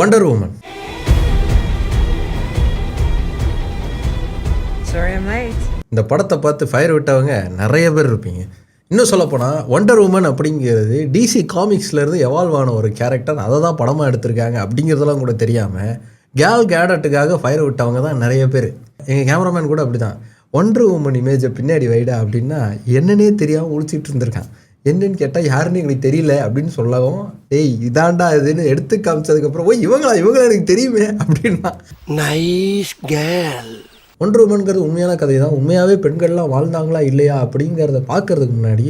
Wonder woman Sorry I'm late. இந்த படத்தை பார்த்து ஃபயர் விட்டவங்க நிறைய பேர் இருப்பீங்க. இன்னும் சொல்லப்போனால் ஒண்டர் உமன் அப்படிங்கிறது டிசி காமிக்ஸ்லேருந்து எவால்வ் ஆன ஒரு கேரக்டர் அதை தான் படமாக எடுத்திருக்காங்க அப்படிங்கிறதெல்லாம் கூட தெரியாமல் கேல் கேடட்டுக்காக ஃபயர் விட்டவங்க தான் நிறைய பேர். எங்கள் கேமராமேன் கூட அப்படி தான் ஒண்டர் உமன் இமேஜை பின்னாடி வைடா அப்படின்னா என்னன்னே தெரியாமல் உழிச்சிட்டு இருந்திருக்கான். என்னன்னு கேட்டால் யாருன்னு எங்களுக்கு தெரியல அப்படின்னு சொல்லவும் டேய் இதாண்டா இதுன்னு எடுத்து காமிச்சதுக்கப்புறம் ஓ இவங்களா இவங்களா எனக்கு தெரியுமே அப்படின்னா. நைஸ் கேர்ள் ஒன்று உமன்கிறது உண்மையான கதை தான் உண்மையாகவே பெண்கள்லாம் வாழ்ந்தாங்களா இல்லையா அப்படிங்கிறத பார்க்கறதுக்கு முன்னாடி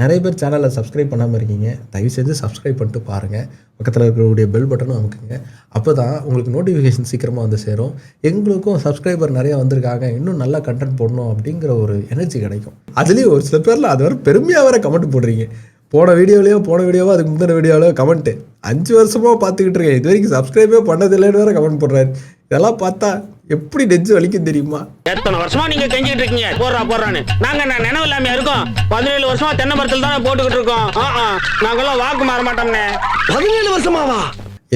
நிறைய பேர் சேனலை சப்ஸ்கிரைப் பண்ணாமல் இருக்கீங்க தயவு செஞ்சு சப்ஸ்கிரைப் பண்ணிட்டு பாருங்கள் பக்கத்தில் இருக்கக்கூடிய பெல் பட்டனும் அமுக்குங்க. அப்போ தான் உங்களுக்கு நோட்டிஃபிகேஷன் சீக்கிரமாக வந்து சேரும். எங்களுக்கும் சப்ஸ்கிரைபர் நிறையா வந்திருக்காங்க. இன்னும் நல்லா கண்டென்ட் போடணும் அப்படிங்கிற ஒரு எனர்ஜி கிடைக்கும். அதுலேயும் ஒரு சில பேரில் அது வர பெருமையாக வர கமெண்ட் போடுறீங்க. போன வீடியோலையோ போன வீடியோவோ அதுக்கு முந்தின வீடியோவிலையோ கமெண்ட்டு அஞ்சு வருஷமாக பார்த்துக்கிட்டு இருக்கேன். இது வரைக்கும் சப்ஸ்கிரைபே பண்ணதில்லைன்னு வேறு கமெண்ட் போடுறாரு. இதெல்லாம் பார்த்தா எப்படி நெஞ்சு வலிக்கும் தெரியுமா? எத்தனை வருஷமா நீங்க கெஞ்சிட்டு இருக்கீங்க? போடுறா போடுறான்னு. நாங்க நான் நினைவு இல்லாம இருக்கோம்? பதினேழு வருஷமா தென்னை மரத்தில் தானே போட்டுக்கிட்டு இருக்கோம். நாங்கெல்லாம் வாக்கு மாற மாட்டோம்னே. பதினேழு வருஷமாவா?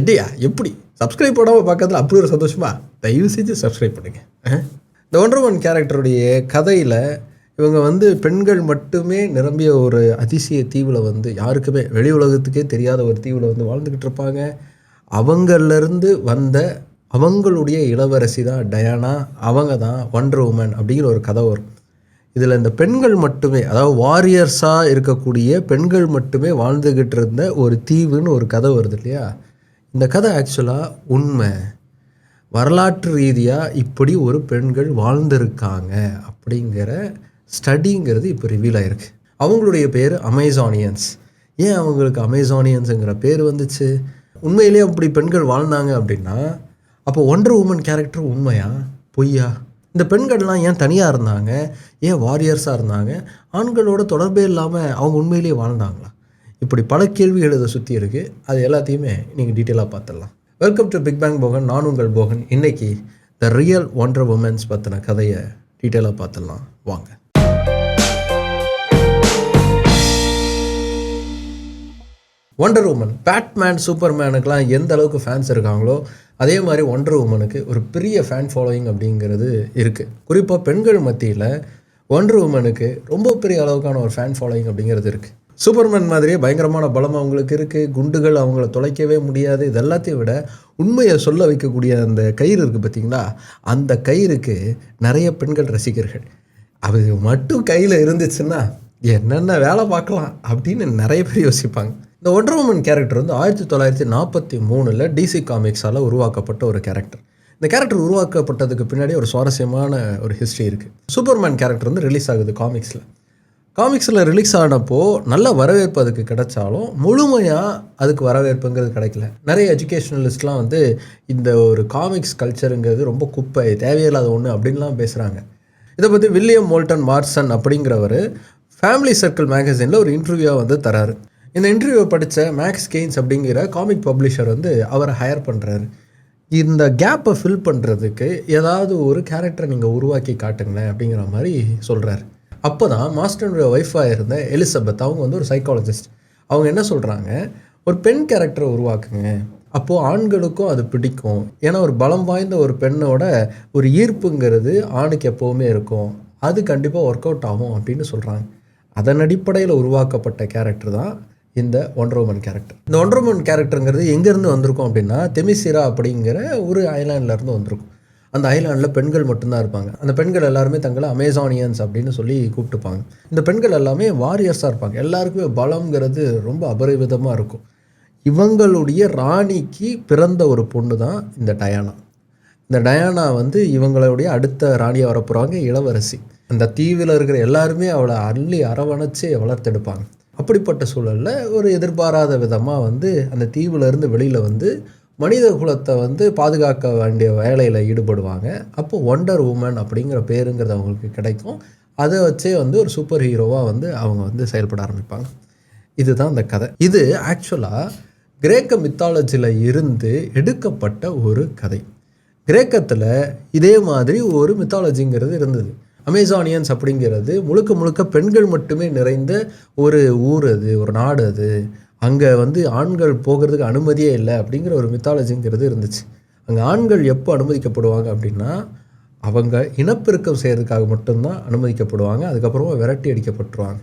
எப்படியா எப்படி? சப்ஸ்கிரைப் பண்ணாமல் பார்க்கறதுல அப்படி ஒரு சந்தோஷமா? தயவு செஞ்சு சப்ஸ்கிரைப் பண்ணுங்க. இந்த ஒன்றர் ஒன் கேரக்டருடைய கதையில் இவங்க வந்து பெண்கள் மட்டுமே நிரம்பிய ஒரு அதிசய தீவில் வந்து யாருக்குமே வெளி உலகத்துக்கே தெரியாத ஒரு தீவில் வந்து வாழ்ந்துக்கிட்டு இருப்பாங்க. அவங்கள்லேருந்து வந்த அவங்களுடைய இளவரசி தான் டயானா அவங்க தான் ஒண்டர் உமன் அப்படிங்கிற ஒரு கதை வரும். இதில் இந்த பெண்கள் மட்டுமே அதாவது வாரியர்ஸாக இருக்கக்கூடிய பெண்கள் மட்டுமே வாழ்ந்துக்கிட்டு இருந்த ஒரு தீவுன்னு ஒரு கதை வருது இல்லையா? இந்த கதை ஆக்சுவலாக உண்மை. வரலாற்று ரீதியாக இப்படி ஒரு பெண்கள் வாழ்ந்திருக்காங்க அப்படிங்கிற ஸ்டடிங்கிறது இப்போ ரிவீல் ஆயிருக்கு. அவங்களுடைய பேர் அமேசானியன்ஸ் ஏன் அவங்களுக்கு அமேசானியன்ஸுங்கிற பேர் வந்துச்சு? உண்மையிலேயே அப்படி பெண்கள் வாழ்ந்தாங்க அப்படின்னா அப்போ ஒண்டர் உமன் கேரக்டர் உண்மையா? பொய்யா? இந்த பெண்கள்லாம் ஏன் தனியாக இருந்தாங்க? ஏன் வாரியர்ஸாக இருந்தாங்க? ஆண்களோட தொடர்பே இல்லாமல் அவங்க உண்மையிலேயே வாழ்ந்தாங்களா? இப்படி பல கேள்விகள் இதை சுற்றி இருக்குது அது எல்லாத்தையுமே நீங்கள் டீட்டெயிலாக பார்த்துடலாம். Welcome to Big Bang Bogan நான் உங்கள் போகன். இன்னைக்கு த ரியல் ஒண்டர் உமன்ஸ் பற்றின கதையை டீட்டெயிலாக பார்த்துடலாம். வாங்க. ஒண்டர் உமன் பேட்மேன் சூப்பர்மேனுக்கெலாம் எந்த அளவுக்கு ஃபேன்ஸ் இருக்காங்களோ அதே மாதிரி ஒண்டர் உமனுக்கு ஒரு பெரிய ஃபேன் ஃபாலோயிங் அப்படிங்கிறது இருக்குது குறிப்பாக பெண்கள் மத்தியில் ஒண்டர் உமனுக்கு ரொம்ப பெரிய அளவுக்கான ஒரு ஃபேன் ஃபாலோயிங் அப்படிங்கிறது இருக்குது சூப்பர்மேன் மாதிரியே பயங்கரமான பலம் அவங்களுக்கு இருக்குது குண்டுகள் அவங்கள தொலைக்கவே முடியாது. இது எல்லாத்தையும் விட உண்மையை சொல்ல வைக்கக்கூடிய அந்த கயிறு இருக்குது பார்த்தீங்களா அந்த கயிறுக்கு நிறைய பெண்கள் ரசிகர்கள். அது மட்டும் கையில் இருந்துச்சுன்னா என்னென்ன வேலை பார்க்கலாம் அப்படின்னு நிறைய பேர் யோசிப்பாங்க. இந்த ஒண்டர் உமன் கேரக்டர் வந்து ஆயிரத்தி தொள்ளாயிரத்தி நாற்பத்தி மூணில் டிசி காமிக்ஸால் உருவாக்கப்பட்ட ஒரு கேரக்டர் இந்த கேரக்டர் உருவாக்கப்பட்டதுக்கு பின்னாடி ஒரு சுவாரஸ்யமான ஒரு ஹிஸ்ட்ரி இருக்குது சூப்பர்மேன் கேரக்டர் வந்து ரிலீஸ் ஆகுது காமிக்ஸில் காமிக்ஸில் ரிலீஸ் ஆனப்போ நல்ல வரவேற்பு அதுக்கு கிடைச்சாலும் முழுமையாக அதுக்கு வரவேற்புங்கிறது கிடைக்கல. நிறைய எஜுகேஷனலிஸ்ட்லாம் வந்து இந்த ஒரு காமிக்ஸ் கல்ச்சருங்கிறது ரொம்ப குப்பை தேவையில்லாத ஒன்று அப்படின்லாம் பேசுகிறாங்க இதை பற்றி வில்லியம் மோல்டன் மார்சன் அப்படிங்கிறவர் ஃபேமிலி சர்க்கிள் மேகசினில் ஒரு இன்டர்வியூவாக வந்து தராரு இந்த இன்டர்வியூவை படித்த மேக்ஸ் கெய்ன்ஸ் அப்படிங்கிற காமிக் பப்ளிஷர் வந்து அவரை ஹையர் பண்ணுறாரு இந்த கேப்பை ஃபில் பண்ணுறதுக்கு ஏதாவது ஒரு கேரக்டரை நீங்கள் உருவாக்கி காட்டுங்களேன் அப்படிங்கிற மாதிரி சொல்கிறாரு அப்போ தான் மாஸ்டருடைய ஒய்ஃபாக இருந்த எலிசபெத் அவங்க வந்து ஒரு சைக்காலஜிஸ்ட் அவங்க என்ன சொல்கிறாங்க ஒரு பெண் கேரக்டரை உருவாக்குங்க. அப்போது ஆண்களுக்கும் அது பிடிக்கும். ஏன்னா ஒரு பலம் வாய்ந்த ஒரு பெண்ணோட ஒரு ஈர்ப்புங்கிறது ஆணுக்கு எப்போவுமே இருக்கும். அது கண்டிப்பாக ஒர்க் அவுட் ஆகும் அப்படின்னு சொல்கிறாங்க அதன் அடிப்படையில் உருவாக்கப்பட்ட கேரக்டர் தான் இந்த ஒண்டர்வுமன் கேரக்டர் இந்த ஒண்டர்வுமன் கேரக்டருங்கிறது எங்கேருந்து வந்திருக்கும் அப்படின்னா தெமிசிரா அப்படிங்கிற ஒரு ஐலாண்ட்லேருந்து வந்திருக்கும். அந்த ஐலாண்டில் பெண்கள் மட்டும்தான் இருப்பாங்க. அந்த பெண்கள் எல்லாருமே தங்களை அமேசானியன்ஸ் அப்படின்னு சொல்லி கூப்பிட்டுப்பாங்க. இந்த பெண்கள் எல்லாமே வாரியர்ஸாக இருப்பாங்க. எல்லாருக்குமே பலம்ங்கிறது ரொம்ப அபரிவிதமாக இருக்கும். இவங்களுடைய ராணிக்கு பிறந்த ஒரு பொண்ணு தான் இந்த டயானா. இந்த டயானா வந்து இவங்களுடைய அடுத்த ராணியாக வரப்போகிறாங்க இளவரசி. அந்த தீவில் இருக்கிற எல்லாருமே அவளை அள்ளி அரவணைச்சு வளர்த்தெடுப்பாங்க. அப்படிப்பட்ட சூழலில் ஒரு எதிர்பாராத விதமாக வந்து அந்த தீவுலேருந்து வெளியில் வந்து மனித குலத்தை வந்து பாதுகாக்க வேண்டிய வேலையில் ஈடுபடுவாங்க. அப்போ ஒண்டர் உமன் அப்படிங்கிற பேருங்கிறது அவங்களுக்கு கிடைக்கும். அதை வச்சே வந்து ஒரு சூப்பர் ஹீரோவாக வந்து அவங்க வந்து செயல்பட ஆரம்பிப்பாங்க. இதுதான் அந்த கதை. இது ஆக்சுவலாக கிரேக்க மித்தாலஜியில் இருந்து எடுக்கப்பட்ட ஒரு கதை. கிரேக்கத்தில் இதே மாதிரி ஒரு மித்தாலஜிங்கிறது இருந்தது. அமேசானியன்ஸ் அப்படிங்கிறது முழுக்க முழுக்க பெண்கள் மட்டுமே நிறைந்த ஒரு ஊர் அது ஒரு நாடு அது. அங்கே வந்து ஆண்கள் போகிறதுக்கு அனுமதியே இல்லை அப்படிங்கிற ஒரு மித்தாலஜிங்கிறது இருந்துச்சு. அங்கே ஆண்கள் எப்போ அனுமதிக்கப்படுவாங்க அப்படின்னா அவங்க இனப்பெருக்கம் செய்கிறதுக்காக மட்டும்தான் அனுமதிக்கப்படுவாங்க. அதுக்கப்புறமா விரட்டி அடிக்கப்பட்டுருவாங்க.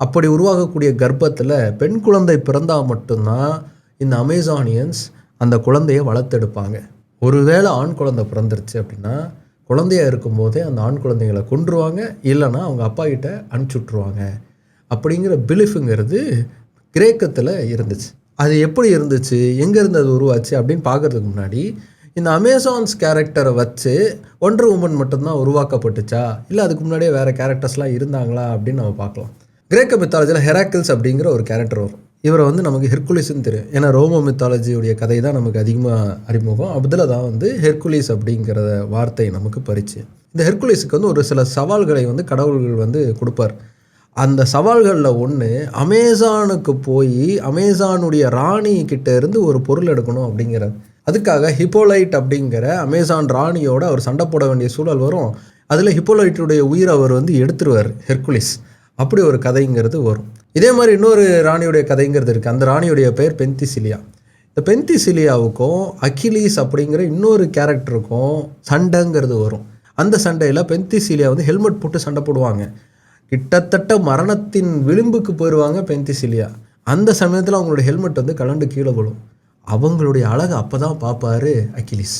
அப்படி உருவாகக்கூடிய கர்ப்பத்தில் பெண் குழந்தை பிறந்தால் மட்டும்தான் இந்த அமேசானியன்ஸ் அந்த குழந்தையை வளர்த்தெடுப்பாங்க. ஒருவேளை ஆண் குழந்தை பிறந்துருச்சு அப்படின்னா குழந்தையா இருக்கும்போதே அந்த ஆண் குழந்தைகளை கொன்றுவாங்க இல்லைன்னா அவங்க அப்பா கிட்ட அனுப்பிச்சி விட்ருவாங்க அப்படிங்கிற பிலிஃபுங்கிறது கிரேக்கத்தில் இருந்துச்சு. அது எப்படி இருந்துச்சு? எங்கேருந்து அது உருவாச்சு? அப்படின்னு பார்க்குறதுக்கு முன்னாடி இந்த அமேசான்ஸ் கேரக்டரை வச்சு ஒன்றர் உமன் மட்டும்தான் உருவாக்கப்பட்டுச்சா? இல்லை அதுக்கு முன்னாடியே வேறு கேரக்டர்ஸ்லாம் இருந்தாங்களா? அப்படின்னு நம்ம பார்க்கலாம். கிரேக்க மித்தாலஜியில் ஹெராக்கிள்ஸ் அப்படிங்கிற ஒரு கேரக்டர் வரும். இவரை வந்து நமக்கு ஹெர்குலிஸ்ன்னு தெரியும். ஏன்னா ரோமோ மித்தாலஜியுடைய கதை தான் நமக்கு அதிகமாக அறிமுகம். அதில் தான் வந்து ஹெர்குலிஸ் அப்படிங்கிற வார்த்தை நமக்கு பறிச்சு இந்த ஹெர்குலிஸுக்கு வந்து ஒரு சில சவால்களை வந்து கடவுள்கள் வந்து கொடுப்பார். அந்த சவால்களில் ஒன்று அமேசானுக்கு போய் அமேசானுடைய ராணி கிட்ட இருந்து ஒரு பொருள் எடுக்கணும் அப்படிங்கிறது அதுக்காக ஹிப்போலைட் அப்படிங்கிற அமேசான் ராணியோட அவர் சண்டை போட வேண்டிய சூழல் வரும். அதில் ஹிப்போலைட்டுடைய உயிரை அவர் வந்து எடுத்துருவார் ஹெர்குலிஸ் அப்படி ஒரு கதைங்கிறது வரும். இதே மாதிரி இன்னொரு ராணியுடைய கதைங்கிறது இருக்குது அந்த ராணியுடைய பெயர் பென்திசிலியா. இந்த பென்திசிலியாவுக்கும் அகிலீஸ் அப்படிங்கிற இன்னொரு கேரக்டருக்கும் சண்டைங்கிறது வரும். அந்த சண்டையில் பென்திசிலியா வந்து ஹெல்மெட் போட்டு சண்டை போடுவாங்க. கிட்டத்தட்ட மரணத்தின் விளிம்புக்கு போயிடுவாங்க பென்திசிலியா. அந்த சமயத்தில் அவங்களோட ஹெல்மெட் வந்து கலண்டு கீழே விழும். அவங்களுடைய அழகை அப்போ தான் பார்ப்பாரு அகிலிஸ்.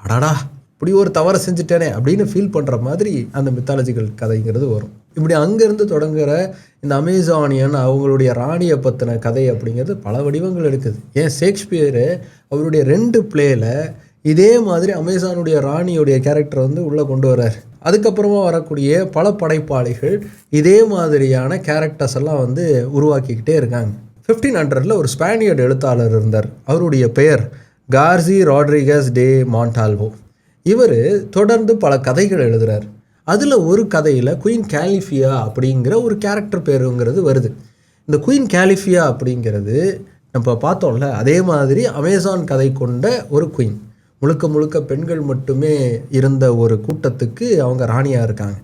அடடா இப்படி ஒரு தவறை செஞ்சுட்டேனே அப்படின்னு ஃபீல் பண்ணுற மாதிரி அந்த மித்தாலஜிக்கல் கதைங்கிறது வரும். இப்படி அங்கேருந்து தொடங்குகிற இந்த அமேசானியன் அவங்களுடைய ராணியை பற்றின கதை அப்படிங்கிறது பல வடிவங்கள் எடுக்குது. ஏன்? ஷேக்ஸ்பியரு அவருடைய ரெண்டு பிளேயில் இதே மாதிரி அமேசானுடைய ராணியுடைய கேரக்டர் வந்து உள்ளே கொண்டு வர்றார். அதுக்கப்புறமா வரக்கூடிய பல படைப்பாளிகள் இதே மாதிரியான கேரக்டர்ஸ் எல்லாம் வந்து உருவாக்கிக்கிட்டே இருக்காங்க. ஃபிஃப்டீன் ஹண்ட்ரடில் ஒரு ஸ்பானியர்டு எழுத்தாளர் இருந்தார். அவருடைய பெயர் கார்சி ராட்ரிகஸ் டே மாண்டால்வோ இவர் தொடர்ந்து பல கதைகள் எழுதுகிறார் அதில் ஒரு கதையில் குயின் கேலிஃபியா அப்படிங்கிற ஒரு கேரக்டர் பேருங்கிறது வருது. இந்த குயின் கேலிஃபியா அப்படிங்கிறது நம்ம பார்த்தோம்ல அதே மாதிரி அமேசான் கதை கொண்ட ஒரு குயின். முழுக்க முழுக்க பெண்கள் மட்டுமே இருந்த ஒரு கூட்டத்துக்கு அவங்க ராணியாக இருக்காங்க.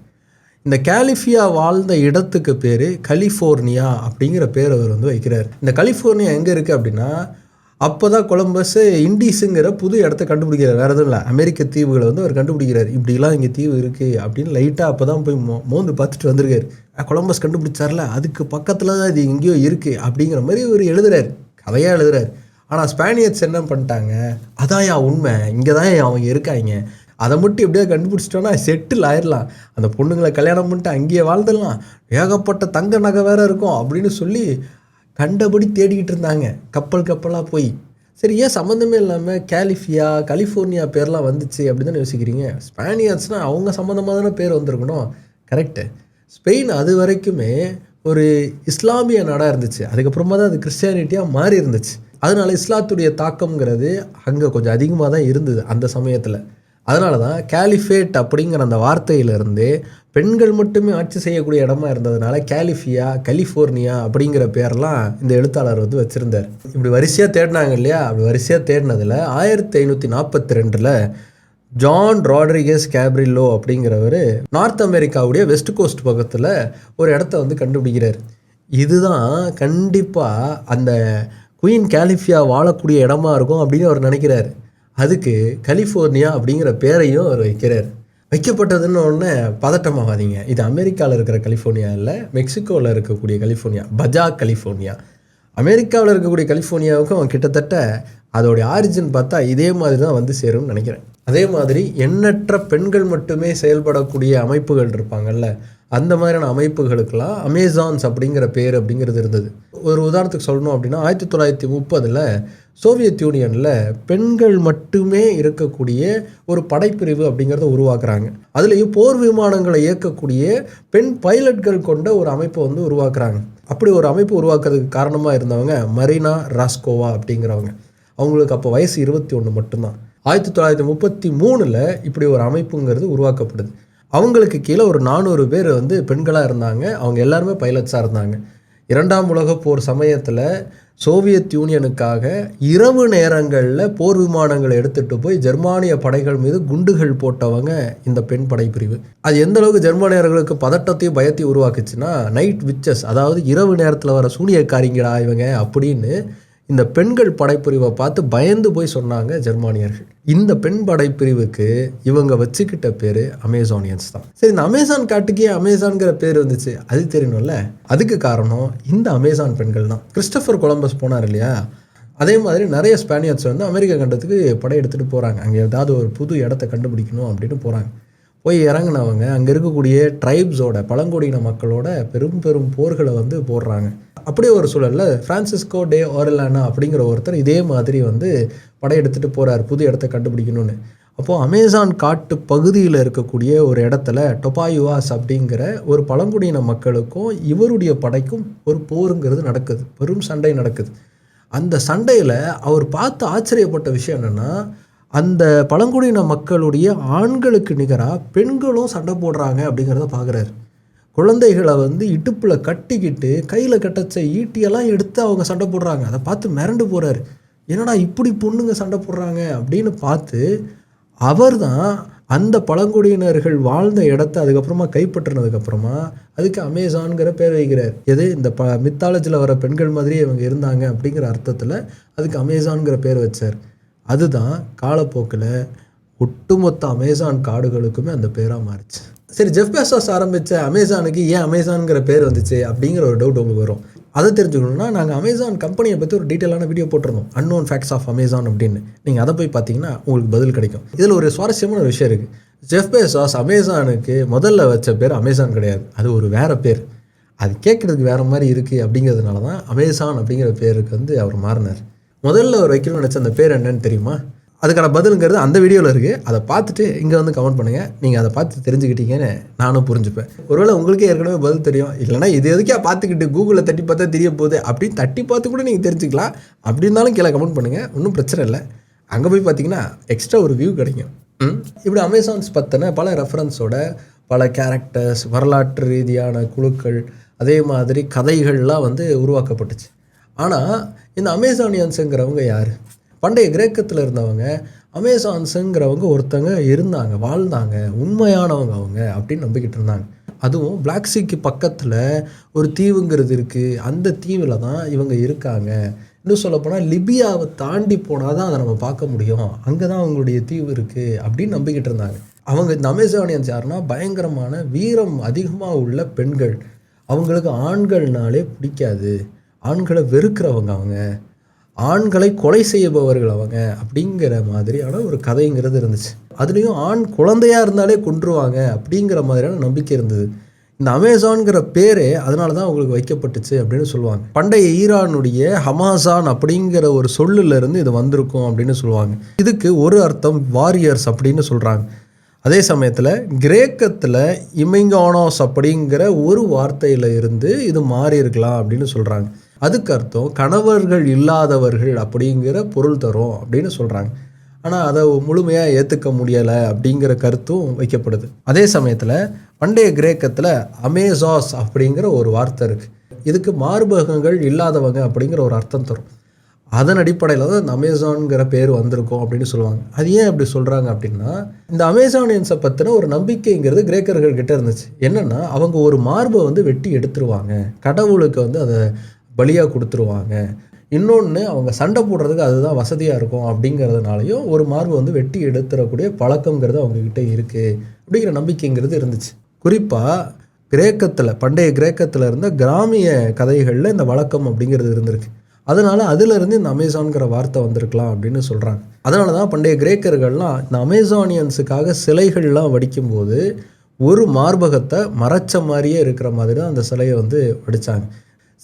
இந்த கலிஃபியா வாழ்ந்த இடத்துக்கு பேர் கலிஃபோர்னியா அப்படிங்கிற பேர் அவர் வந்து வைக்கிறார். இந்த கலிஃபோர்னியா எங்கே இருக்குது அப்படின்னா அப்போ தான் கொலம்பஸ் இண்டீஸுங்கிற புது இடத்த கண்டுபிடிக்கிறார். வேறு எதுவும் இல்லை. அமெரிக்க தீவுகளை வந்து அவர் கண்டுபிடிக்கிறார். இப்படிலாம் இங்கே தீவு இருக்குது அப்படின்னு லைட்டாக அப்போ தான் போய் மோ மோந்து பார்த்துட்டு வந்திருக்காரு. கொலம்பஸ் கண்டுபிடிச்சார்ல? அதுக்கு பக்கத்தில் தான் இது எங்கேயோ இருக்குது அப்படிங்கிற மாதிரி இவர் எழுதுறாரு. கதையாக எழுதுறாரு. ஆனால் ஸ்பானியர்ஸ் என்ன பண்ணிட்டாங்க? அதான் யா உண்மை. இங்கே தான் அவங்க இருக்காங்க. அதை மட்டும் எப்படியா கண்டுபிடிச்சிட்டோன்னா செட்டில் ஆயிடலாம் அந்த பொண்ணுங்களை கல்யாணம் பண்ணிட்டு அங்கேயே வாழ்ந்துடலாம். ஏகப்பட்ட தங்க நகை வேற இருக்கும் அப்படின்னு சொல்லி கண்டபடி தேடிக்கிட்டு இருந்தாங்க. கப்பல் கப்பலாக போய். சரி ஏன் சம்மந்தமே இல்லாமல் கலிஃபியா கலிஃபோர்னியா பேர்லாம் வந்துச்சு அப்படின்னு தானே யோசிக்கிறீங்க? ஸ்பானியர்ஸ்னால் அவங்க சம்மந்தமாக தானே பேர் வந்திருக்கணும்? கரெக்டு ஸ்பெயின் அது வரைக்குமே ஒரு இஸ்லாமிய நாடாக இருந்துச்சு. அதுக்கப்புறமா தான் அது கிறிஸ்டியானிட்டியாக மாறி இருந்துச்சு அதனால் இஸ்லாத்துடைய தாக்கம்ங்கிறது அங்கே கொஞ்சம் அதிகமாக தான் இருந்தது அந்த சமயத்தில். அதனால தான் கேலிஃபேட் அப்படிங்கிற அந்த வார்த்தையிலிருந்து பெண்கள் மட்டுமே ஆட்சி செய்யக்கூடிய இடமா இருந்ததுனால கேலிஃபியா கலிஃபோர்னியா அப்படிங்கிற பேரெல்லாம் இந்த எழுத்தாளர் வந்து வச்சுருந்தார். இப்படி வரிசையாக தேடினாங்க இல்லையா? அப்படி வரிசையாக தேடினதில் ஆயிரத்தி ஐநூற்றி நாற்பத்தி ரெண்டில் ஜான் ராட்ரிகஸ் கேப்ரில்லோ அப்படிங்கிறவர் நார்த் அமெரிக்காவுடைய வெஸ்ட் கோஸ்ட் பக்கத்தில் ஒரு இடத்த வந்து கண்டுபிடிக்கிறார். இதுதான் கண்டிப்பாக அந்த குயின் கேலிஃபியா வாழக்கூடிய இடமா இருக்கும் அப்படின்னு அவர் நினைக்கிறார். அதுக்கு கலிஃபோர்னியா அப்படிங்கிற பேரையும் அவர் வைக்கிறார். வைக்கப்பட்டதுன்னு உடனே பதட்டமாகாதீங்க. இது அமெரிக்காவில் இருக்கிற கலிஃபோர்னியா இல்லை மெக்சிகோவில் இருக்கக்கூடிய கலிஃபோர்னியா பஜா கலிஃபோர்னியா. அமெரிக்காவில் இருக்கக்கூடிய கலிஃபோர்னியாவுக்கும் கிட்டத்தட்ட அதோடைய ஆரிஜின் பார்த்தா இதே மாதிரி தான் வந்து சேரும்னு நினைக்கிறேன். அதே மாதிரி எண்ணற்ற பெண்கள் மட்டுமே செயல்படக்கூடிய அமைப்புகள் இருப்பாங்கல்ல அந்த மாதிரியான அமைப்புகளுக்கெல்லாம் அமேசான்ஸ் அப்படிங்கிற பேர் அப்படிங்கிறது இருந்தது. ஒரு உதாரணத்துக்கு சொல்லணும் அப்படின்னா ஆயிரத்தி தொள்ளாயிரத்தி முப்பதில் சோவியத் யூனியனில் பெண்கள் மட்டுமே இருக்கக்கூடிய ஒரு படைப்பிரிவு அப்படிங்கிறத உருவாக்குறாங்க. அதுலேயும் போர் விமானங்களை இயக்கக்கூடிய பெண் பைலட்கள் கொண்ட ஒரு அமைப்பை வந்து உருவாக்குறாங்க. அப்படி ஒரு அமைப்பு உருவாக்குறதுக்கு காரணமாக இருந்தவங்க மரீனா ராஸ்கோவா அப்படிங்கிறவங்க. அவங்களுக்கு அப்போ வயசு இருபத்தி ஒன்று மட்டும்தான். ஆயிரத்தி தொள்ளாயிரத்தி முப்பத்தி மூணில் இப்படி ஒரு அமைப்புங்கிறது உருவாக்கப்படுது. அவங்களுக்கு கீழே ஒரு நானூறு பேர் வந்து பெண்களாக இருந்தாங்க. அவங்க எல்லாருமே பைலட்ஸாக இருந்தாங்க. இரண்டாம் உலகப் போர் சமயத்தில் சோவியத் யூனியனுக்காக இரவு நேரங்களில் போர் விமானங்களை எடுத்துகிட்டு போய் ஜெர்மானிய படைகள் மீது குண்டுகள் போட்டவங்க இந்த பெண் படைப்பிரிவு. அது எந்த அளவுக்கு ஜெர்மானியர்களுக்கு பதட்டத்தையும் பயத்தையும் உருவாக்குச்சுன்னா நைட் விச்சஸ் அதாவது இரவு நேரத்தில் வர சூனியக்காரிங்கடா இவங்க அப்படின்னு இந்த பெண்கள் படைப்பிரிவை பார்த்து பயந்து போய் சொன்னாங்க ஜெர்மானியர்கள். இந்த பெண் படைப்பிரிவுக்கு இவங்க வச்சுக்கிட்ட பேர் அமேசானியன்ஸ் தான். சரி இந்த அமேசான் காட்டுக்கே அமேசான்கிற பேர் வந்துச்சு. அது தெரியணும்ல? அதுக்கு காரணம் இந்த அமேசான் பெண்கள் தான். கிறிஸ்டபர் கொலம்பஸ் போனார் இல்லையா? அதே மாதிரி நிறைய ஸ்பானியர்ஸ் வந்து அமெரிக்க கண்டத்துக்கு படையெடுத்துட்டு போகிறாங்க அங்கே ஏதாவது ஒரு புது இடத்த கண்டுபிடிக்கணும் அப்படின்னு போகிறாங்க போய் இறங்குனவங்க அங்கே இருக்கக்கூடிய ட்ரைப்ஸோட பழங்குடியின மக்களோட பெரும் பெரும் போர்களை வந்து போடுறாங்க. அப்படியே ஒரு சூழலில் ஃப்ரான்சிஸ்கோ டே ஓரலானா அப்படிங்கிற ஒருத்தர் இதே மாதிரி வந்து படையெடுத்துட்டு போகிறார் புது இடத்த கண்டுபிடிக்கணும்னு. அப்போது அமேசான் காட்டு பகுதியில் இருக்கக்கூடிய ஒரு இடத்துல டொபாயுவாஸ் அப்படிங்கிற ஒரு பழங்குடியின மக்களுக்கும் இவருடைய படைக்கும் ஒரு போருங்கிறது நடக்குது. பெரும் சண்டை நடக்குது. அந்த சண்டையில் அவர் பார்த்து ஆச்சரியப்பட்ட விஷயம் என்னென்னா அந்த பழங்குடியின மக்களுடைய ஆண்களுக்கு நிகராக பெண்களும் சண்டை போடுறாங்க அப்படிங்கிறத பார்க்குறாரு குழந்தைகளை வந்து இடுப்பில் கட்டிக்கிட்டு கையில் கட்டச்ச ஈட்டியெல்லாம் எடுத்து அவங்க சண்டை போடுறாங்க. அதை பார்த்து மிரண்டு போகிறாரு என்னடா இப்படி பொண்ணுங்க சண்டை போடுறாங்க அப்படின்னு பார்த்து அவர் தான் அந்த பழங்குடியினர்கள் வாழ்ந்த இடத்த அதுக்கப்புறமா கைப்பற்றினதுக்கப்புறமா அதுக்கு அமேசான்கிற பேர் வைக்கிறார். எது? இந்த ப மித்தாலஜியில் வர பெண்கள் மாதிரியே இவங்க இருந்தாங்க அப்படிங்கிற அர்த்தத்தில் அதுக்கு அமேசான்கிற பேர் வச்சார். அதுதான் காலப்போக்கில் ஒட்டுமொத்த அமேசான் காடுகளுக்குமே அந்த பேராக மாறிச்சு. சரி ஜெஃப் பேசாஸ் ஆரம்பித்த அமேசானுக்கு ஏன் அமேசான்ங்கிற பேர் வந்துச்சு அப்படிங்கிற ஒரு டவுட் உங்களுக்கு வரும். அதை தெரிஞ்சுக்கணும்னா நாங்கள் அமேசான் கம்பெனியை பற்றி ஒரு டீட்டெயிலான வீடியோ போட்டிருந்தோம். அன்னோன் ஃபேக்ட்ஸ் ஆஃப் அமேசான் அப்படின்னு. நீங்கள் அதை போய் பார்த்தீங்கன்னா உங்களுக்கு பதில் கிடைக்கும். இதில் ஒரு சுவாரஸ்யமான விஷயம் இருக்குது ஜெஃப் பேசாஸ் அமேசானுக்கு முதல்ல வச்ச பேர் அமேசான் கிடையாது. அது ஒரு வேற பேர். அது கேட்குறதுக்கு வேறு மாதிரி இருக்குது அப்படிங்கிறதுனால தான் அமேசான் அப்படிங்கிற பேருக்கு வந்து அவர் மாறினார். முதல்ல அவர் வைக்கணும்னு நினச்ச அந்த பேர் என்னன்னு தெரியுமா? அதுக்கான பதிலுங்கிறது அந்த வீடியோவில் இருக்குது அதை பார்த்துட்டு இங்கே வந்து கமெண்ட் பண்ணுங்கள் நீங்கள் அதை பார்த்து தெரிஞ்சுக்கிட்டீங்கன்னு நானும் புரிஞ்சுப்பேன். ஒருவேளை உங்களுக்கே ஏற்கனவே பதில் தெரியும். இல்லைனா இது எதுக்கே பார்த்துக்கிட்டு கூகுளில் தட்டி பார்த்தா தெரிய போகுது. அப்படின்னு தட்டி பார்த்து கூட நீங்கள் தெரிஞ்சுக்கலாம். அப்படி இருந்தாலும் கீழே கமெண்ட் பண்ணுங்கள் ஒன்றும் பிரச்சனை இல்லை. அங்கே போய் பார்த்தீங்கன்னா எக்ஸ்ட்ரா ஒரு வியூ கிடைக்கும். இப்படி அமேசான்ஸ் பற்றின பல ரெஃபரன்ஸோட பல கேரக்டர்ஸ் வரலாற்று ரீதியான குழுக்கள் அதே மாதிரி கதைகள்லாம் வந்து உருவாக்கப்பட்டுச்சு. ஆனால் இந்த அமேசானியன்ஸுங்கிறவங்க யார்? பண்டைய கிரேக்கத்தில் இருந்தவங்க அமேசான்ஸுங்கிறவங்க ஒருத்தங்க இருந்தாங்க வாழ்ந்தாங்க உண்மையானவங்க அவங்க அப்படின்னு நம்பிக்கிட்டு இருந்தாங்க. அதுவும் பிளாக் சீக்கு பக்கத்தில் ஒரு தீவுங்கிறது இருக்குது அந்த தீவில் தான் இவங்க இருக்காங்க. இன்னும் சொல்லப்போனால் லிபியாவை தாண்டி போனால் தான் அதை நம்ம பார்க்க முடியும். அங்கே தான் அவங்களுடைய தீவு இருக்குது அப்படின்னு நம்பிக்கிட்டு இருந்தாங்க. அவங்க இந்த அமேசானியன்ஸ் யாருன்னா பயங்கரமான வீரம் அதிகமாக உள்ள பெண்கள். அவங்களுக்கு ஆண்கள்னாலே பிடிக்காது. ஆண்களை வெறுக்கிறவங்க அவங்க ஆண்களை கொலை செய்பவர்கள் அவங்க அப்படிங்கிற மாதிரியான ஒரு கதைங்கிறது இருந்துச்சு. அதுலேயும் ஆண் குழந்தையாக இருந்தாலே கொன்றுவாங்க அப்படிங்கிற மாதிரியான நம்பிக்கை இருந்தது. இந்த அமேசான்கிற பேரே அதனால தான் அவங்களுக்கு வைக்கப்பட்டுச்சு அப்படின்னு சொல்லுவாங்க. பண்டைய ஈரானுடைய ஹமாசான் அப்படிங்கிற ஒரு சொல்லுலேருந்து இது வந்திருக்கும் அப்படின்னு சொல்லுவாங்க. இதுக்கு ஒரு அர்த்தம் வாரியர்ஸ் அப்படின்னு சொல்கிறாங்க அதே சமயத்தில் கிரேக்கத்தில் இமிங்கானோஸ் அப்படிங்கிற ஒரு வார்த்தையில் இருந்து இது மாறி இருக்கலாம் அப்படின்னு சொல்கிறாங்க அதுக்கு அர்த்தம் கணவர்கள் இல்லாதவர்கள் அப்படிங்கிற பொருள் தரும் அப்படின்னு சொல்கிறாங்க ஆனால் அதை முழுமையாக ஏற்றுக்க முடியலை அப்படிங்கிற கருத்தும் வைக்கப்படுது. அதே சமயத்தில் பண்டைய கிரேக்கத்தில் அமேசாஸ் அப்படிங்கிற ஒரு வார்த்தை இருக்குது இதுக்கு மார்பகங்கள் இல்லாதவங்க அப்படிங்கிற ஒரு அர்த்தம் தரும். அதன் அடிப்படையில் தான் இந்த அமேசான்கிற பேர் வந்திருக்கும் அப்படின்னு சொல்லுவாங்க. அது ஏன் அப்படி சொல்கிறாங்க அப்படின்னா இந்த அமேசானியன்ஸை பற்றின ஒரு நம்பிக்கைங்கிறது கிரேக்கர்கள் கிட்டே இருந்துச்சு. என்னென்னா அவங்க ஒரு மார்பை வந்து வெட்டி எடுத்துருவாங்க. கடவுளுக்கு வந்து அதை பலியாக கொடுத்துருவாங்க. இன்னொன்று அவங்க சண்டை போடுறதுக்கு அதுதான் வசதியாக இருக்கும் அப்படிங்கிறதுனாலையும் ஒரு மார்பு வந்து வெட்டி எடுத்துடக்கூடிய பழக்கங்கிறது அவங்கக்கிட்ட இருக்குது அப்படிங்கிற நம்பிக்கைங்கிறது இருந்துச்சு. குறிப்பாக கிரேக்கத்தில் பண்டைய கிரேக்கத்தில் இருந்த கிராமிய கதைகளில் இந்த வழக்கம் அப்படிங்கிறது இருந்திருக்கு. அதனால அதிலிருந்து இந்த அமேசான்கிற வார்த்தை வந்திருக்கலாம் அப்படின்னு சொல்கிறாங்க அதனால தான் பண்டைய கிரேக்கர்கள்லாம் இந்த அமேசானியன்ஸுக்காக சிலைகள்லாம் வடிக்கும்போது ஒரு மார்பகத்தை மறைச்ச மாதிரியே இருக்கிற மாதிரி தான் அந்த சிலையை வந்து வடித்தாங்க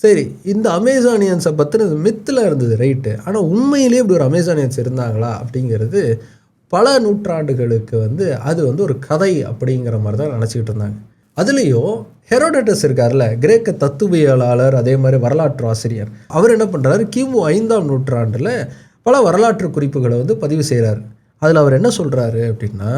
சரி இந்த அமேசானியன்ஸை பற்றின மித்தில் இருந்தது ரைட்டு ஆனால் உண்மையிலேயே இப்படி ஒரு அமேசானியன்ஸ் இருந்தாங்களா அப்படிங்கிறது பல நூற்றாண்டுகளுக்கு வந்து அது வந்து ஒரு கதை அப்படிங்கிற மாதிரி தான் நினச்சிக்கிட்டு இருந்தாங்க. அதுலேயும் ஹெரோடட்டஸ் இருக்கார்ல கிரேக்க தத்துவியலாளர் அதே மாதிரி வரலாற்று ஆசிரியர். அவர் என்ன பண்ணுறாரு கிமு ஐந்தாம் நூற்றாண்டில் பல வரலாற்று குறிப்புகளை வந்து பதிவு செய்கிறார் அதில் அவர் என்ன சொல்கிறாரு அப்படின்னா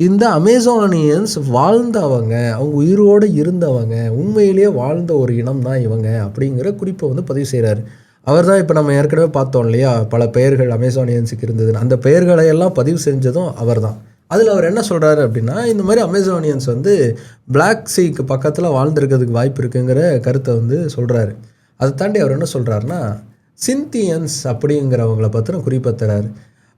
இந்த அமேசானியன்ஸ் வாழ்ந்தவங்க அவங்க உயிரோடு இருந்தவங்க உண்மையிலேயே வாழ்ந்த ஒரு இனம் தான் இவங்க அப்படிங்கிற குறிப்பை வந்து பதிவு செய்கிறாரு அவர் தான் இப்போ நம்ம ஏற்கனவே பார்த்தோம் இல்லையா? பல பெயர்கள் அமேசானியன்ஸுக்கு இருந்ததுன்னு. அந்த பெயர்களை எல்லாம் பதிவு செஞ்சதும் அவர் தான். அதில் அவர் என்ன சொல்கிறாரு அப்படின்னா இந்த மாதிரி அமேசானியன்ஸ் வந்து பிளாக் சீக்கு பக்கத்தில் வாழ்ந்துருக்கிறதுக்கு வாய்ப்பு இருக்குங்கிற கருத்தை வந்து சொல்கிறாரு அதை தாண்டி அவர் என்ன சொல்கிறாருன்னா சிந்தியன்ஸ் அப்படிங்கிறவங்கள பற்றின குறிப்பை தராரு.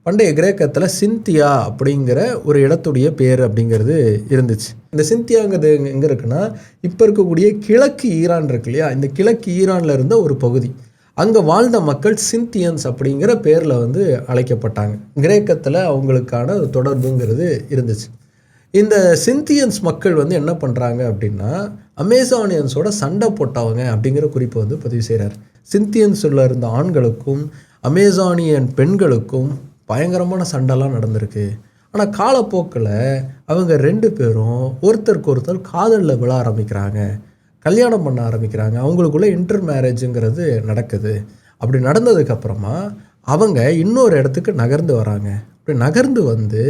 பண்டைய கிரேக்கத்தில் சிந்தியா அப்படிங்கிற ஒரு இடத்துடைய பேர் அப்படிங்கிறது இருந்துச்சு. இந்த சிந்தியாங்கிறது எங்கே இருக்குன்னா இப்போ இருக்கக்கூடிய கிழக்கு ஈரான் இருக்கு இல்லையா? இந்த கிழக்கு ஈரானில் இருந்த ஒரு பகுதி. அங்கே வாழ்ந்த மக்கள் சிந்தியன்ஸ் அப்படிங்கிற பேரில் வந்து அழைக்கப்பட்டாங்க. கிரேக்கத்தில் அவங்களுக்கான தொடர்புங்கிறது இருந்துச்சு. இந்த சிந்தியன்ஸ் மக்கள் வந்து என்ன பண்ணுறாங்க அப்படின்னா அமேசானியன்ஸோட சண்டை போட்டவங்க அப்படிங்கிற குறிப்பை வந்து பதிவு செய்கிறார் சிந்தியன்ஸில் இருந்த ஆண்களுக்கும் அமேசானியன் பெண்களுக்கும் பயங்கரமான சண்டைலாம் நடந்திருக்கு. ஆனால் காலப்போக்கில் அவங்க ரெண்டு பேரும் ஒருத்தருக்கு ஒருத்தர் காதலில் விழ ஆரம்பிக்கிறாங்க. கல்யாணம் பண்ண ஆரம்பிக்கிறாங்க. அவங்களுக்குள்ள இன்டர் மேரேஜுங்கிறது நடக்குது. அப்படி நடந்ததுக்கப்புறமா அவங்க இன்னொரு இடத்துக்கு நகர்ந்து வராங்க. அப்படி நகர்ந்து வந்து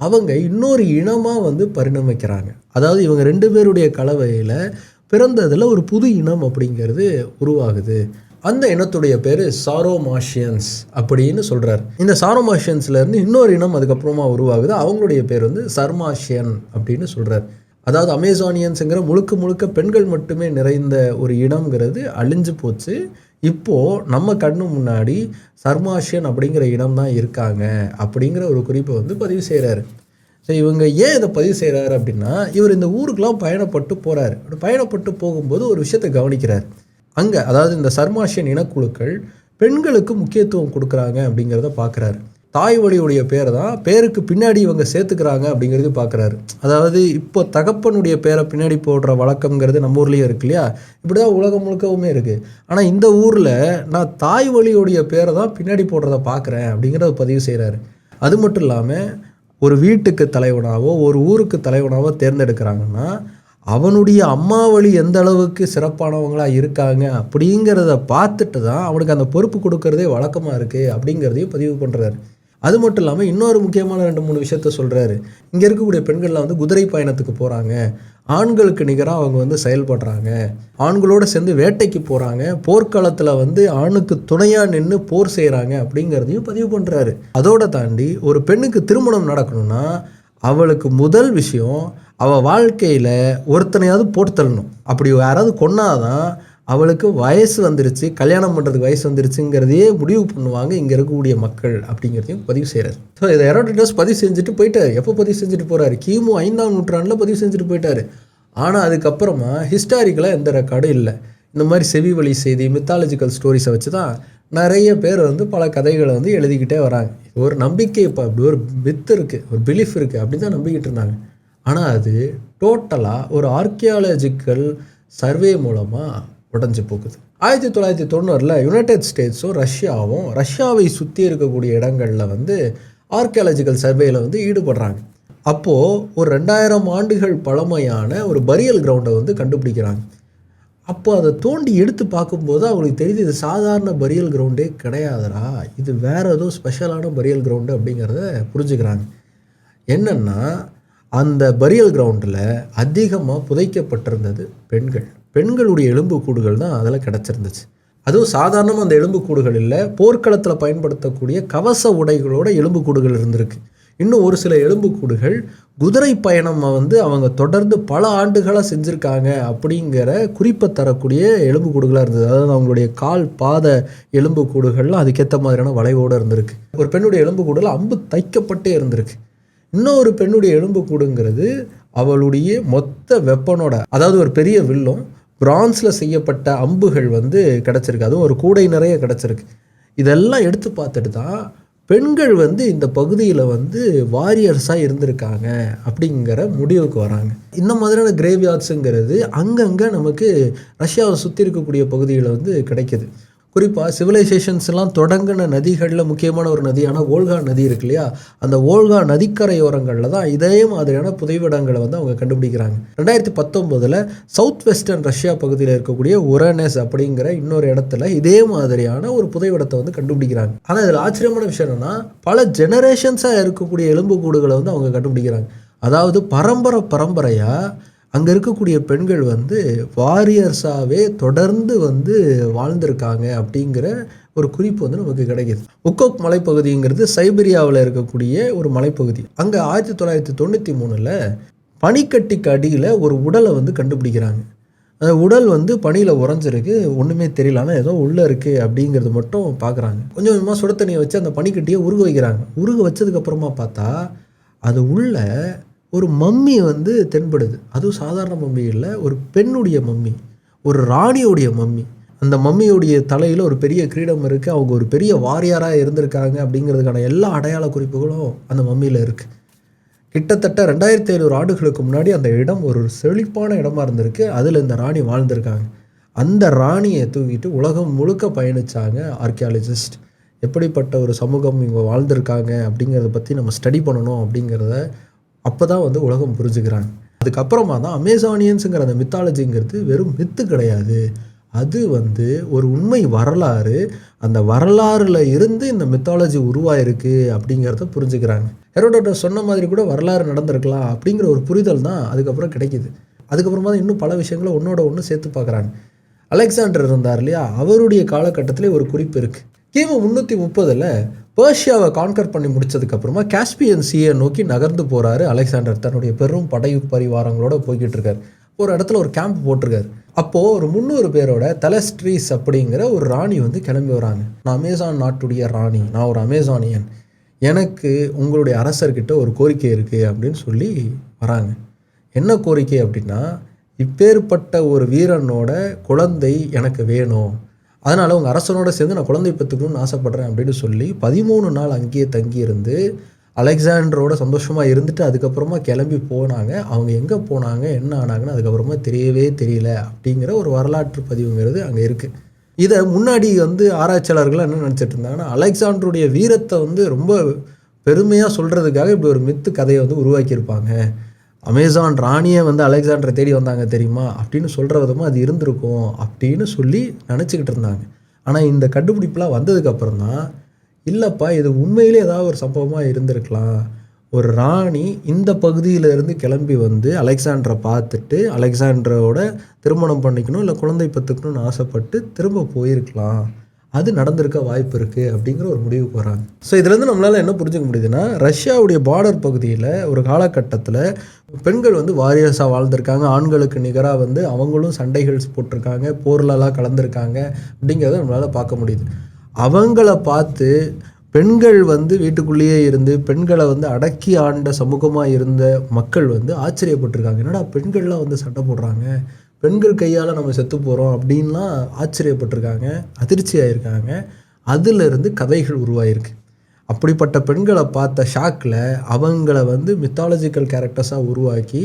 அவங்க இன்னொரு இனமாக வந்து பரிணமிக்கிறாங்க. அதாவது இவங்க ரெண்டு பேருடைய கலவையில் பிறந்ததில் ஒரு புது இனம் அப்படிங்கிறது உருவாகுது. அந்த இனத்துடைய பேர் சாரோமாஷியன்ஸ் அப்படின்னு சொல்கிறார் இந்த சாரோமாஷியன்ஸ்லேருந்து இன்னொரு இனம் அதுக்கப்புறமா உருவாகுது. அவங்களுடைய பேர் வந்து சர்மாஷியன் அப்படின்னு சொல்கிறார் அதாவது அமேசானியன்ஸுங்கிற முழுக்க முழுக்க பெண்கள் மட்டுமே நிறைந்த ஒரு இடம்ங்கிறது அழிஞ்சு போச்சு. இப்போது நம்ம கண்ணு முன்னாடி சர்மாஷியன் அப்படிங்கிற இடம் தான் இருக்காங்க அப்படிங்கிற ஒரு குறிப்பை வந்து பதிவு செய்கிறாரு ஸோ இவங்க ஏன் இதை பதிவு செய்கிறாரு அப்படின்னா இவர் இந்த ஊருக்கெலாம் பயணப்பட்டு போகிறாரு பயணப்பட்டு போகும்போது ஒரு விஷயத்தை கவனிக்கிறார். அங்கே அதாவது இந்த சர்மாஷியன் இனக்குழுக்கள் பெண்களுக்கு முக்கியத்துவம் கொடுக்குறாங்க அப்படிங்கிறத பார்க்குறாரு தாய் வழியுடைய பேரை தான் பேருக்கு பின்னாடி இவங்க சேர்த்துக்கிறாங்க அப்படிங்கிறது பார்க்குறாரு அதாவது இப்போ தகப்பனுடைய பேரை பின்னாடி போடுற வழக்கம்ங்கிறது நம்ம ஊர்லேயும் இருக்கு இல்லையா? இப்படி தான் உலகம் முழுக்கவுமே இருக்குது ஆனால் இந்த ஊரில் நான் தாய் வழியுடைய பேரை தான் பின்னாடி போடுறத பார்க்குறேன் அப்படிங்கிறத பதிவு செய்கிறாரு அது மட்டும் இல்லாமல் ஒரு வீட்டுக்கு தலைவனாவோ ஒரு ஊருக்கு தலைவனாவோ தேர்ந்தெடுக்கிறாங்கன்னா அவனுடைய அம்மா வழி எந்த அளவுக்கு சிறப்பானவங்களாக இருக்காங்க அப்படிங்கிறத பார்த்துட்டு தான் அவனுக்கு அந்த பொறுப்பு கொடுக்கறதே வழக்கமாக இருக்குது அப்படிங்கிறதையும் பதிவு பண்ணுறாரு அது மட்டும் இல்லாமல் இன்னொரு முக்கியமான ரெண்டு மூணு விஷயத்த சொல்கிறாரு இங்கே இருக்கக்கூடிய பெண்கள்லாம் வந்து குதிரை பயணத்துக்கு போகிறாங்க ஆண்களுக்கு நிகராக அவங்க வந்து செயல்படுறாங்க. ஆண்களோடு சேர்ந்து வேட்டைக்கு போகிறாங்க போர்க்களத்தில் வந்து ஆணுக்கு துணையாக நின்று போர் செய்கிறாங்க அப்படிங்கிறதையும் பதிவு பண்ணுறாரு அதோட தாண்டி ஒரு பெண்ணுக்கு திருமணம் நடக்கணும்னா அவளுக்கு முதல் விஷயம் அவள் வாழ்க்கையில் ஒருத்தனையாவது போட்டு தள்ளணும். அப்படி யாராவது கொன்னாதான் அவளுக்கு வயசு வந்துருச்சு கல்யாணம் பண்ணுறதுக்கு வயசு வந்துருச்சுங்கிறதையே முடிவு பண்ணுவாங்க இங்கே இருக்கக்கூடிய மக்கள் அப்படிங்கிறதையும் பதிவு செய்கிறார் ஸோ இதை எரோடிட்டஸ் பதிவு செஞ்சுட்டு போயிட்டார். எப்போ பதிவு செஞ்சுட்டு போகிறாரு கிமு ஐந்தாம் நூற்றாண்டில் பதிவு செஞ்சுட்டு போயிட்டார். ஆனால் அதுக்கப்புறமா ஹிஸ்டாரிக்கலாக எந்த ரெக்கார்டும் இல்லை. இந்த மாதிரி செவி வழி செய்தி மித்தாலஜிக்கல் ஸ்டோரிஸை வச்சு தான் நிறைய பேர் வந்து பல கதைகளை வந்து எழுதிக்கிட்டே வராங்க. ஒரு நம்பிக்கை இப்போ அப்படி ஒரு மித்து இருக்குது ஒரு பிலீஃப் இருக்குது அப்படின்னு தான் நம்பிக்கிட்டு இருந்தாங்க. ஆனால் அது டோட்டலாக ஒரு ஆர்கியாலஜிக்கல் சர்வே மூலமாக உடஞ்சி போகுது. ஆயிரத்தி தொள்ளாயிரத்தி தொண்ணூறில் யுனைடெட் ஸ்டேட்ஸும் ரஷ்யாவும் ரஷ்யாவை சுற்றி இருக்கக்கூடிய இடங்களில் வந்து ஆர்கியாலஜிக்கல் சர்வேயில் வந்து ஈடுபடுறாங்க. அப்போது ஒரு ரெண்டாயிரம் ஆண்டுகள் பழமையான ஒரு பரியல் கிரவுண்டை வந்து கண்டுபிடிக்கிறாங்க. அப்போ அதை தோண்டி எடுத்து பார்க்கும்போது அவங்களுக்கு தெரியுது இது சாதாரண பரியல் கிரவுண்டே கிடையாதுடா. இது வேறு ஏதோ ஸ்பெஷலான பரியல் கிரவுண்டு அப்படிங்கிறத புரிஞ்சுக்கிறாங்க. என்னென்னா அந்த பரியல் கிரவுண்டில் அதிகமாக புதைக்கப்பட்டிருந்தது பெண்கள். பெண்களுடைய எலும்புக்கூடுகள் தான் அதில் கிடச்சிருந்துச்சு. அதுவும் சாதாரணமாக அந்த எலும்புக்கூடுகள் இல்லை போர்க்களத்தில் பயன்படுத்தக்கூடிய கவச உடைகளோட எலும்புக்கூடுகள் இருந்திருக்கு. இன்னும் ஒரு சில எலும்புக்கூடுகள் குதிரை பயணம் வந்து அவங்க தொடர்ந்து பல ஆண்டுகளாக செஞ்சுருக்காங்க அப்படிங்கிற குறிப்பை தரக்கூடிய எலும்புக்கூடுகளாக இருந்தது. அதாவது அவங்களுடைய கால் பாத எலும்புக்கூடுகள்லாம் அதுக்கேற்ற மாதிரியான வளைவோடு இருந்திருக்கு. ஒரு பெண்ணுடைய எலும்புக்கூடில் அம்பு தைக்கப்பட்டே இருந்திருக்கு. இன்னொரு பெண்ணுடைய எலும்பு கூடுங்கிறது அவளுடைய மொத்த வெப்பனோட அதாவது ஒரு பெரிய வில்லும் பிரான்ஸில் செய்யப்பட்ட அம்புகள் வந்து கிடச்சிருக்கு. அதுவும் ஒரு கூடை நிறைய கிடச்சிருக்கு. இதெல்லாம் எடுத்து பார்த்துட்டு தான் பெண்கள் வந்து இந்த பகுதியில் வந்து வாரியர்ஸாக இருந்திருக்காங்க அப்படிங்கிற முடிவுக்கு வராங்க. இந்த மாதிரியான கிரேவ்யார்ட்ஸுங்கிறது அங்கங்கே நமக்கு ரஷ்யாவை சுற்றி இருக்கக்கூடிய பகுதியில் வந்து கிடைக்கிது. குறிப்பாக சிவிலைசேஷன்ஸ்லாம் தொடங்கின நதிகளில் முக்கியமான ஒரு நதியான ஓல்கா நதி இருக்கு இல்லையா? அந்த ஓல்கா நதிக்கரையோரங்களில் தான் இதே மாதிரியான புதைவிடங்களை வந்து அவங்க கண்டுபிடிக்கிறாங்க. ரெண்டாயிரத்தி பத்தொம்போதில் சவுத் வெஸ்டர்ன் ரஷ்யா பகுதியில் இருக்கக்கூடிய உரனஸ் அப்படிங்கிற இன்னொரு இடத்துல இதே மாதிரியான ஒரு புதைவிடத்தை வந்து கண்டுபிடிக்கிறாங்க. ஆனால் இதில் ஆச்சரியமான விஷயம் என்னன்னா பல ஜெனரேஷன்ஸாக இருக்கக்கூடிய எலும்புக்கூடுகளை வந்து அவங்க கண்டுபிடிக்கிறாங்க. அதாவது பரம்பரை பரம்பரையாக அங்கே இருக்கக்கூடிய பெண்கள் வந்து வாரியர்ஸாகவே தொடர்ந்து வந்து வாழ்ந்திருக்காங்க அப்படிங்கிற ஒரு குறிப்பு வந்து நமக்கு கிடைக்கிது. உக்கோக் மலைப்பகுதிங்கிறது சைபீரியாவில் இருக்கக்கூடிய ஒரு மலைப்பகுதி. அங்கே ஆயிரத்தி தொள்ளாயிரத்தி தொண்ணூற்றி மூணில் பனிக்கட்டிக்கு அடியில் ஒரு உடலை வந்து கண்டுபிடிக்கிறாங்க. அந்த உடல் வந்து பனியில் உறைஞ்சிருக்கு. ஒன்றுமே தெரியல. ஆனால் ஏதோ உள்ளே இருக்குது அப்படிங்கிறது மட்டும் பார்க்குறாங்க கொஞ்சம் கொஞ்சமாக சுட தண்ணியை வச்சு அந்த பனிக்கட்டியை உருக வைக்கிறாங்க. உருக வச்சதுக்கப்புறமா பார்த்தா அது உள்ள ஒரு மம்மி வந்து தென்படுது. அதுவும் சாதாரண மம்மி இல்லை ஒரு பெண்ணுடைய மம்மி ஒரு ராணியுடைய மம்மி. அந்த மம்மியுடைய தலையில் ஒரு பெரிய கிரீடம் இருக்குது அவங்க ஒரு பெரிய வாரியாராக இருந்திருக்காங்க அப்படிங்கிறதுக்கான எல்லா அடையாள குறிப்புகளும் அந்த மம்மியில் இருக்குது கிட்டத்தட்ட ரெண்டாயிரத்தி ஐநூறு ஆண்டுகளுக்கு முன்னாடி அந்த இடம் ஒரு செழிப்பான இடமா இருந்திருக்கு. அதில் இந்த ராணி வாழ்ந்திருக்காங்க. அந்த ராணியை தூக்கிட்டு உலகம் முழுக்க பயணிச்சாங்க ஆர்கியாலஜிஸ்ட் எப்படிப்பட்ட ஒரு சமூகம் இவங்க வாழ்ந்திருக்காங்க அப்படிங்கிறத பற்றி நம்ம ஸ்டடி பண்ணணும் அப்படிங்கிறத அப்போ தான் வந்து உலகம் புரிஞ்சுக்கிறாங்க அதுக்கப்புறமா தான் அமேசானியன்ஸுங்கிற அந்த மித்தாலஜிங்கிறது வெறும் மித்து கிடையாது. அது வந்து ஒரு உண்மை வரலாறு. அந்த வரலாறுல இருந்து இந்த மித்தாலஜி உருவாயிருக்கு அப்படிங்கிறத புரிஞ்சுக்கிறாங்க. ஹெரோடோட்டஸ் சொன்ன மாதிரி கூட வரலாறு நடந்திருக்கலாம் அப்படிங்கிற ஒரு புரிதல் தான் அதுக்கப்புறம் கிடைக்குது. அதுக்கப்புறமா தான் இன்னும் பல விஷயங்களை ஒன்றோட ஒன்று சேர்த்து பார்க்குறாங்க. அலெக்சாண்டர் இருந்தார் இல்லையா? அவருடைய காலகட்டத்திலே ஒரு குறிப்பு இருக்குது கிமு முந்நூற்றி முப்பதில் பேர்ஷியாவை கான்கர் பண்ணி முடிச்சதுக்கப்புறமா காஸ்பியன் சீயை நோக்கி நகர்ந்து போகிறாரு அலெக்சாண்டர் தன்னுடைய பெரும் படை பரிவாரங்களோட போய்கிட்டு இருக்காரு. ஒரு இடத்துல ஒரு கேம்ப் போட்டிருக்காரு. அப்போது ஒரு முந்நூறு பேரோட தலஸ்ட்ரீஸ் அப்படிங்கிற ஒரு ராணி வந்து கிளம்பி வராங்க. நான் அமேசான் நாட்டுடைய ராணி நான் ஒரு அமேசானியன் எனக்கு உங்களுடைய அரசர்கிட்ட ஒரு கோரிக்கை இருக்குது அப்படின்னு சொல்லி வராங்க. என்ன கோரிக்கை அப்படின்னா இப்பேற்பட்ட ஒரு வீரனோட குழந்தை எனக்கு வேணும். அதனால் உங்கள் அரசனோட சேர்ந்து நான் குழந்தை பெற்றுக்கணும்னு ஆசைப்பட்றேன் அப்படின்னு சொல்லி பதிமூணு நாள் அங்கேயே தங்கியிருந்து அலெக்சாண்டரோட சந்தோஷமாக இருந்துட்டு அதுக்கப்புறமா கிளம்பி போனாங்க. அவங்க எங்கே போனாங்க என்ன ஆனாங்கன்னு அதுக்கப்புறமா தெரியவே தெரியல அப்படிங்கிற ஒரு வரலாற்று பதிவுங்கிறது அங்கே இருக்குது இதை முன்னாடி வந்து ஆராய்ச்சியாளர்கள் என்ன நினச்சிட்டு இருந்தாங்கன்னா அலெக்சாண்டருடைய வீரத்தை வந்து ரொம்ப பெருமையாக சொல்கிறதுக்காக இப்படி ஒரு மித்து கதையை வந்து உருவாக்கியிருப்பாங்க. அமேசான் ராணியை வந்து அலெக்சாண்டரை தேடி வந்தாங்க தெரியுமா? அப்படின்னு சொல்கிற விதமாக அது இருந்திருக்கும் அப்படின்னு சொல்லி நினச்சிக்கிட்டு இருந்தாங்க. ஆனால் இந்த கண்டுபிடிப்புலாம் வந்ததுக்கப்புறம் தான் இல்லைப்பா இது உண்மையிலே ஏதாவது ஒரு சம்பவமாக இருந்திருக்கலாம். ஒரு ராணி இந்த பகுதியிலேருந்து கிளம்பி வந்து அலெக்சாண்டரை பார்த்துட்டு அலெக்சாண்டரோட திருமணம் பண்ணிக்கணும் இல்லை குழந்தை பத்துக்கணும்னு ஆசைப்பட்டு திரும்ப போயிருக்கலாம். அது நடந்திருக்க வாய்ப்பு இருக்குது அப்படிங்கிற ஒரு முடிவுக்கு வராங்க. ஸோ இதுலேருந்து நம்மளால் என்ன புரிஞ்சுக்க முடியுதுன்னா ரஷ்யாவுடைய பார்டர் பகுதியில் ஒரு காலகட்டத்தில் பெண்கள் வந்து வாரியர்ஸாக வாழ்ந்திருக்காங்க ஆண்களுக்கு நிகராக வந்து அவங்களும் சண்டைகள் போட்டிருக்காங்க போர்லலாம் கலந்துருக்காங்க அப்படிங்கிறத நம்மளால் பார்க்க முடியுது. அவங்கள பார்த்து பெண்கள் வந்து வீட்டுக்குள்ளேயே இருந்து பெண்களை வந்து அடக்கி ஆண்ட சமூகமாக இருந்த மக்கள் வந்து ஆச்சரியப்பட்டிருக்காங்க. என்னடா பெண்கள்லாம் வந்து சண்டை போடுறாங்க? பெண்கள் கையால் நம்ம செத்து போகிறோம் அப்படின்லாம் ஆச்சரியப்பட்டிருக்காங்க அதிர்ச்சி ஆயிருக்காங்க அதிலிருந்து கதைகள் உருவாயிருக்கு. அப்படிப்பட்ட பெண்களை பார்த்த ஷாக்கில் அவங்கள வந்து மித்தாலஜிக்கல் கேரக்டர்ஸாக உருவாக்கி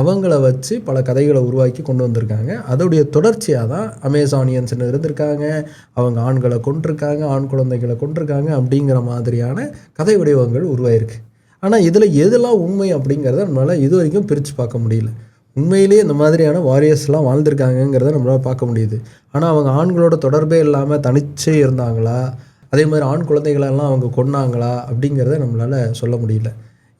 அவங்கள வச்சு பல கதைகளை உருவாக்கி கொண்டு வந்திருக்காங்க. அதோடைய தொடர்ச்சியாக தான் அமேசானியன்ஸ்னு இருந்திருக்காங்க அவங்க ஆண்களை கொண்டிருக்காங்க ஆண் குழந்தைகளை கொண்டிருக்காங்க அப்படிங்கிற மாதிரியான கதை வடிவங்கள் உருவாயிருக்கு. ஆனால் இதில் எதெல்லாம் உண்மை அப்படிங்கிறத நம்மளால் இது வரைக்கும் பிரித்து பார்க்க முடியல. உண்மையிலேயே இந்த மாதிரியான வாரியர்ஸ்லாம் வாழ்ந்திருக்காங்கங்கிறத நம்மளால் பார்க்க முடியுது. ஆனால் அவங்க ஆண்களோட தொடர்பே இல்லாமல் தனிச்சே இருந்தாங்களா? அதே மாதிரி ஆண் குழந்தைகளெல்லாம் அவங்க கொன்னாங்களா? அப்படிங்கிறத நம்மளால் சொல்ல முடியல.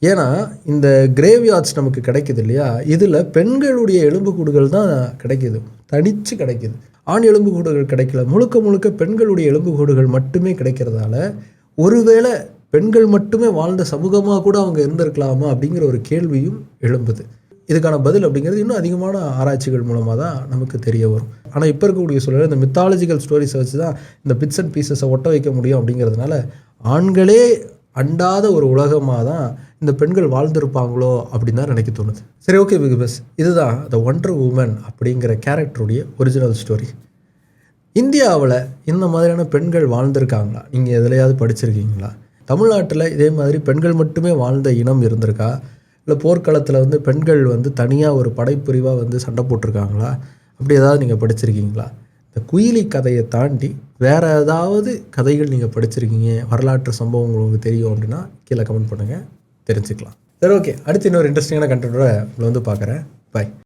ஏன்னா இந்த கிரேவ்யார்ட்ஸ் நமக்கு கிடைக்குது இல்லையா? இதில் பெண்களுடைய எலும்புக்கூடுகள் தான் கிடைக்குது. தனித்து கிடைக்குது. ஆண் எலும்புக்கூடுகள் கிடைக்கல. முழுக்க முழுக்க பெண்களுடைய எலும்புக்கூடுகள் மட்டுமே கிடைக்கிறதால ஒருவேளை பெண்கள் மட்டுமே வாழ்ந்த சமூகமாக கூட அவங்க இருந்திருக்கலாமா அப்படிங்கிற ஒரு கேள்வியும் எழும்புது. இதுக்கான பதில் அப்படிங்கிறது இன்னும் அதிகமான ஆராய்ச்சிகள் மூலமாக தான் நமக்கு தெரிய வரும். ஆனால் இப்போ இருக்கக்கூடிய சூழலில் இந்த மித்தாலஜிக்கல் ஸ்டோரிஸை வச்சு தான் இந்த பிட்ஸ் அண்ட் பீசஸை ஒட்ட வைக்க முடியும் அப்படிங்கிறதுனால ஆண்களே அண்டாத ஒரு உலகமாக தான் இந்த பெண்கள் வாழ்ந்திருப்பாங்களோ அப்படின்னு தான் நினைக்க தோணுது. சரி ஓகே பிக் பஸ் இதுதான் த ஒண்டர் உமன் அப்படிங்கிற கேரக்டருடைய ஒரிஜினல் ஸ்டோரி இந்தியாவில் இந்த மாதிரியான பெண்கள் வாழ்ந்திருக்காங்களா? நீங்கள் எதுலையாவது படிச்சிருக்கீங்களா? தமிழ்நாட்டில் இதே மாதிரி பெண்கள் மட்டுமே வாழ்ந்த இனம் இருந்திருக்கா? இல்லை போர்க்களத்தில் வந்து பெண்கள் வந்து தனியாக ஒரு படைப்பிரிவாக வந்து சண்டை போட்டிருக்காங்களா? அப்படி ஏதாவது நீங்கள் படிச்சிருக்கீங்களா? இந்த குயிலி கதையை தாண்டி வேறு ஏதாவது கதைகள் நீங்கள் படிச்சிருக்கீங்க? வரலாற்று சம்பவம் உங்களுக்கு தெரியும் அப்படின்னா கீழே கமெண்ட் பண்ணுங்கள் தெரிஞ்சுக்கலாம். சரி ஓகே அடுத்து இன்னொரு இன்ட்ரெஸ்டிங்கான கண்டென்ட்டோட உங்களை வந்து பார்க்குறேன். பாய்